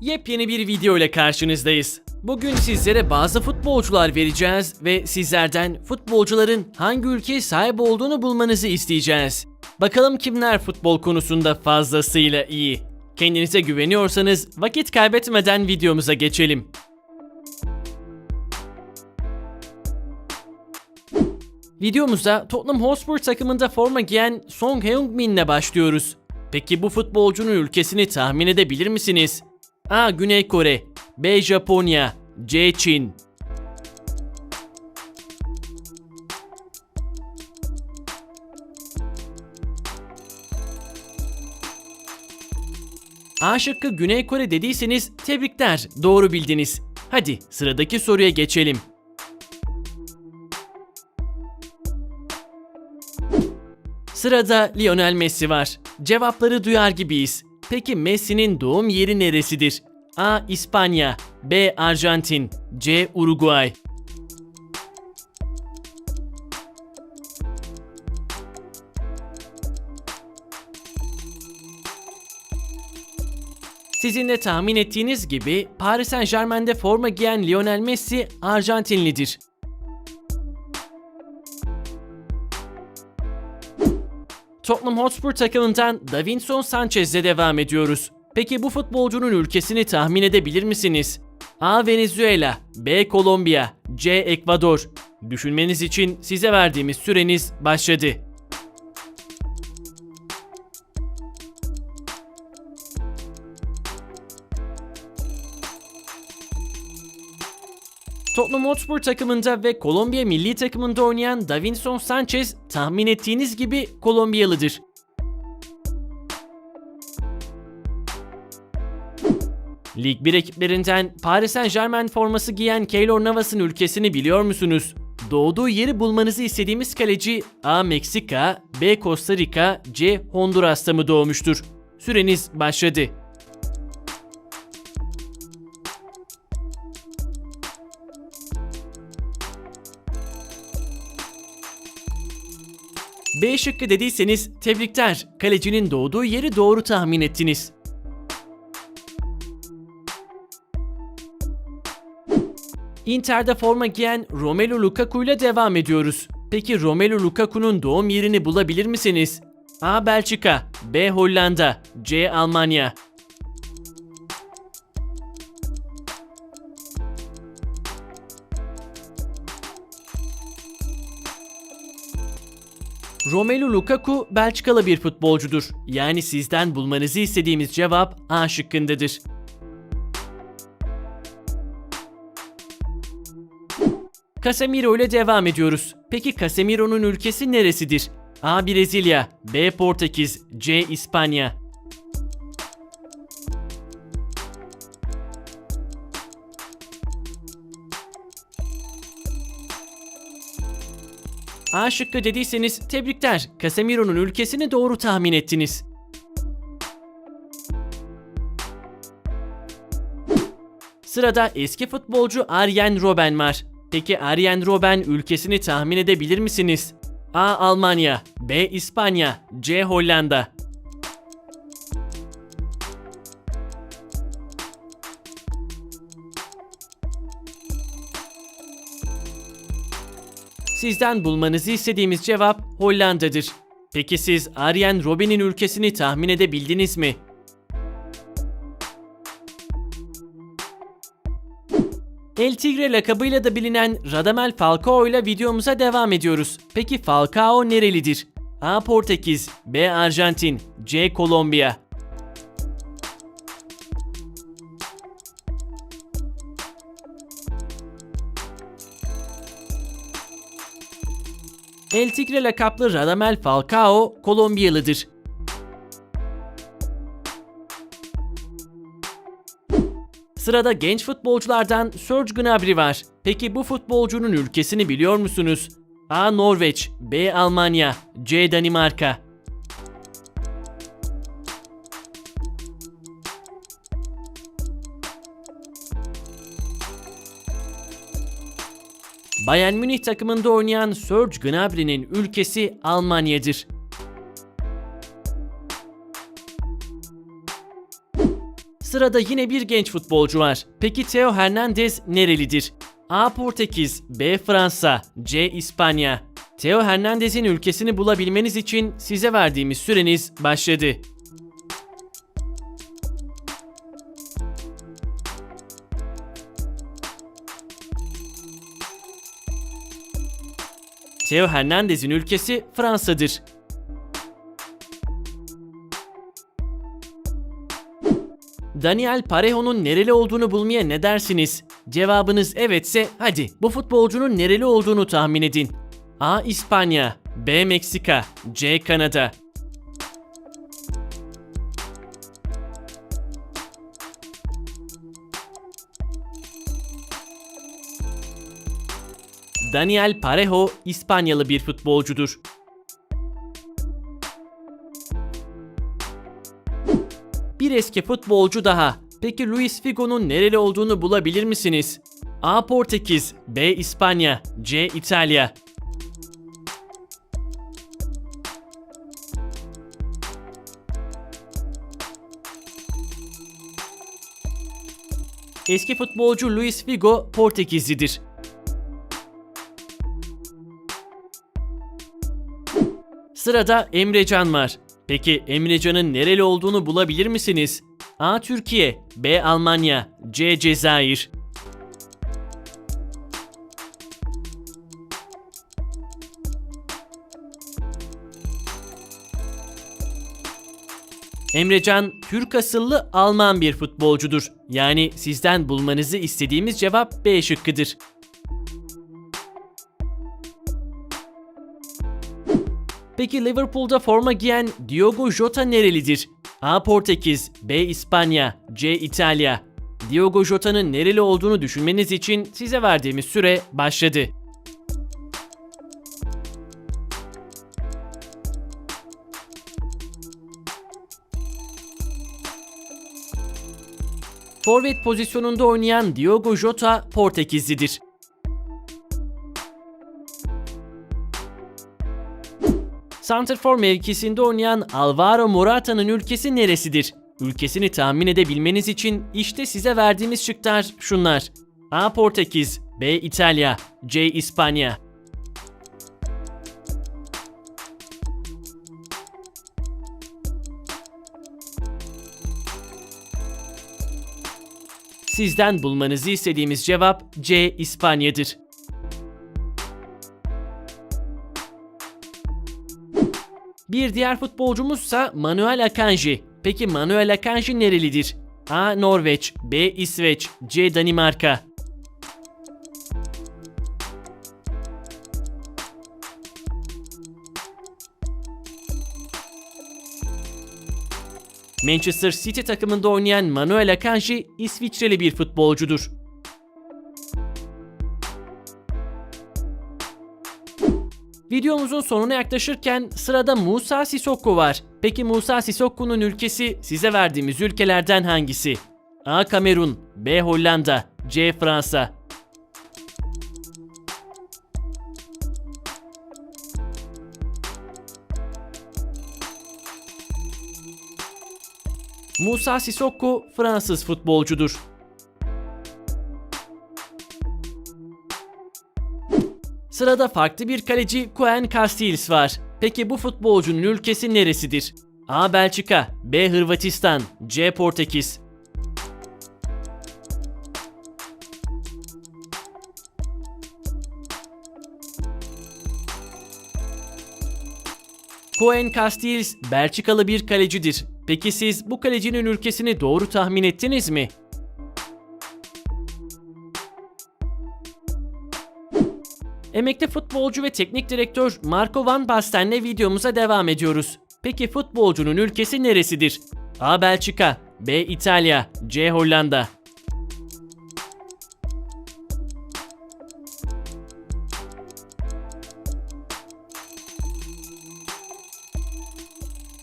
Yepyeni bir video ile karşınızdayız. Bugün sizlere bazı futbolcular vereceğiz ve sizlerden futbolcuların hangi ülkeye sahip olduğunu bulmanızı isteyeceğiz. Bakalım kimler futbol konusunda fazlasıyla iyi. Kendinize güveniyorsanız vakit kaybetmeden videomuza geçelim. Videomuza Tottenham Hotspur takımında forma giyen Song Heung-min ile başlıyoruz. Peki bu futbolcunun ülkesini tahmin edebilir misiniz? A. Güney Kore B. Japonya C. Çin A şıkkı Güney Kore dediyseniz tebrikler doğru bildiniz. Hadi sıradaki soruya geçelim. Sırada Lionel Messi var. Cevapları duyar gibiyiz. Peki Messi'nin doğum yeri neresidir? A. İspanya B. Arjantin C. Uruguay Sizin de tahmin ettiğiniz gibi Paris Saint Germain'de forma giyen Lionel Messi Arjantinlidir. Tottenham Hotspur takımından Davinson Sanchez'le devam ediyoruz. Peki bu futbolcunun ülkesini tahmin edebilir misiniz? A. Venezuela B. Kolombiya C. Ekvador Düşünmeniz için size verdiğimiz süreniz başladı. Tottenham Hotspur takımında ve Kolombiya milli takımında oynayan Davinson Sanchez tahmin ettiğiniz gibi Kolombiyalıdır. Lig 1 ekiplerinden Paris Saint Germain forması giyen Keylor Navas'ın ülkesini biliyor musunuz? Doğduğu yeri bulmanızı istediğimiz kaleci A. Meksika, B. Costa Rica, C. Honduras'ta mı doğmuştur? Süreniz başladı. B şıkkı dediyseniz tebrikler. Kalecinin doğduğu yeri doğru tahmin ettiniz. Inter'de forma giyen Romelu Lukaku ile devam ediyoruz. Peki Romelu Lukaku'nun doğum yerini bulabilir misiniz? A. Belçika B. Hollanda C. Almanya Romelu Lukaku Belçikalı bir futbolcudur. Yani sizden bulmanızı istediğimiz cevap A şıkkındadır. Casemiro ile devam ediyoruz. Peki Casemiro'nun ülkesi neresidir? A. Brezilya B. Portekiz C. İspanya A şıkkı dediyseniz tebrikler. Casemiro'nun ülkesini doğru tahmin ettiniz. Sırada eski futbolcu Arjen Robben var. Peki Arjen Robben ülkesini tahmin edebilir misiniz? A. Almanya B. İspanya C. Hollanda Sizden bulmanızı istediğimiz cevap Hollanda'dır. Peki siz Arjen Robben'in ülkesini tahmin edebildiniz mi? El Tigre lakabıyla da bilinen Radamel Falcao ile videomuza devam ediyoruz. Peki Falcao nerelidir? A. Portekiz B. Arjantin C. Kolombiya El Tigre lakaplı Radamel Falcao Kolombiyalıdır. Sırada genç futbolculardan Serge Gnabry var. Peki bu futbolcunun ülkesini biliyor musunuz? A. Norveç B. Almanya C. Danimarka Bayern Münih takımında oynayan Serge Gnabry'nin ülkesi Almanya'dır. Sırada yine bir genç futbolcu var. Peki Theo Hernandez nerelidir? A. Portekiz, B. Fransa, C. İspanya. Theo Hernandez'in ülkesini bulabilmeniz için size verdiğimiz süreniz başladı. Theo Hernandez'in ülkesi Fransa'dır. Daniel Parejo'nun nereli olduğunu bulmaya ne dersiniz? Cevabınız evetse hadi bu futbolcunun nereli olduğunu tahmin edin. A. İspanya B. Meksika C. Kanada Daniel Parejo İspanyalı bir futbolcudur. Bir eski futbolcu daha. Peki Luis Figo'nun nereli olduğunu bulabilir misiniz? A. Portekiz, B. İspanya, C. İtalya. Eski futbolcu Luis Figo Portekizlidir. Sırada Emrecan var. Peki Emrecan'ın nereli olduğunu bulabilir misiniz? A. Türkiye, B. Almanya, C. Cezayir. Emrecan Türk asıllı Alman bir futbolcudur. Yani sizden bulmanızı istediğimiz cevap B şıkkıdır. Peki Liverpool'da forma giyen Diogo Jota nerelidir? A. Portekiz, B. İspanya, C. İtalya. Diogo Jota'nın nereli olduğunu düşünmeniz için size verdiğimiz süre başladı. Forvet pozisyonunda oynayan Diogo Jota Portekizlidir. Santrfor mevkisinde oynayan Alvaro Morata'nın ülkesi neresidir? Ülkesini tahmin edebilmeniz için işte size verdiğimiz şıklar şunlar. A. Portekiz, B. İtalya, C. İspanya. Sizden bulmanızı istediğimiz cevap C. İspanya'dır. Bir diğer futbolcumuzsa Manuel Akanji. Peki Manuel Akanji nerelidir? A. Norveç, B. İsveç, C. Danimarka. Manchester City takımında oynayan Manuel Akanji İsviçreli bir futbolcudur. Videomuzun sonuna yaklaşırken sırada Musa Sissoko var. Peki Musa Sissoko'nun ülkesi size verdiğimiz ülkelerden hangisi? A. Kamerun, B. Hollanda, C. Fransa. Musa Sissoko Fransız futbolcudur. Sırada farklı bir kaleci Koen Castells var. Peki bu futbolcunun ülkesi neresidir? A. Belçika, B. Hırvatistan, C. Portekiz. Koen Castells Belçikalı bir kalecidir. Peki siz bu kalecinin ülkesini doğru tahmin ettiniz mi? Emekli futbolcu ve teknik direktör Marco Van Basten'le videomuza devam ediyoruz. Peki futbolcunun ülkesi neresidir? A. Belçika, B. İtalya, C. Hollanda.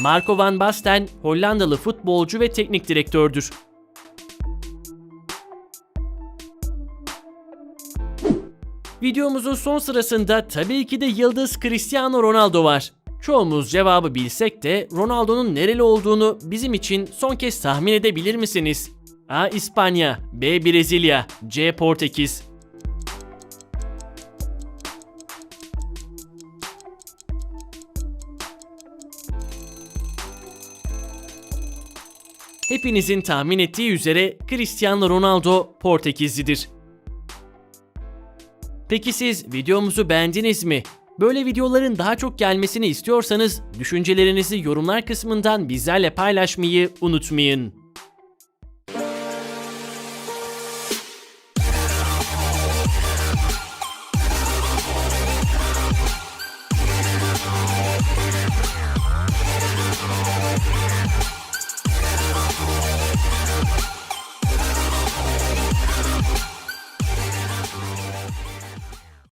Marco van Basten Hollandalı futbolcu ve teknik direktördür. Videomuzun son sırasında tabii ki de yıldız Cristiano Ronaldo var. Çoğumuz cevabı bilsek de Ronaldo'nun nereli olduğunu bizim için son kez tahmin edebilir misiniz? A. İspanya B. Brezilya C. Portekiz Hepinizin tahmin ettiği üzere Cristiano Ronaldo Portekizlidir. Peki siz videomuzu beğendiniz mi? Böyle videoların daha çok gelmesini istiyorsanız düşüncelerinizi yorumlar kısmından bizlerle paylaşmayı unutmayın.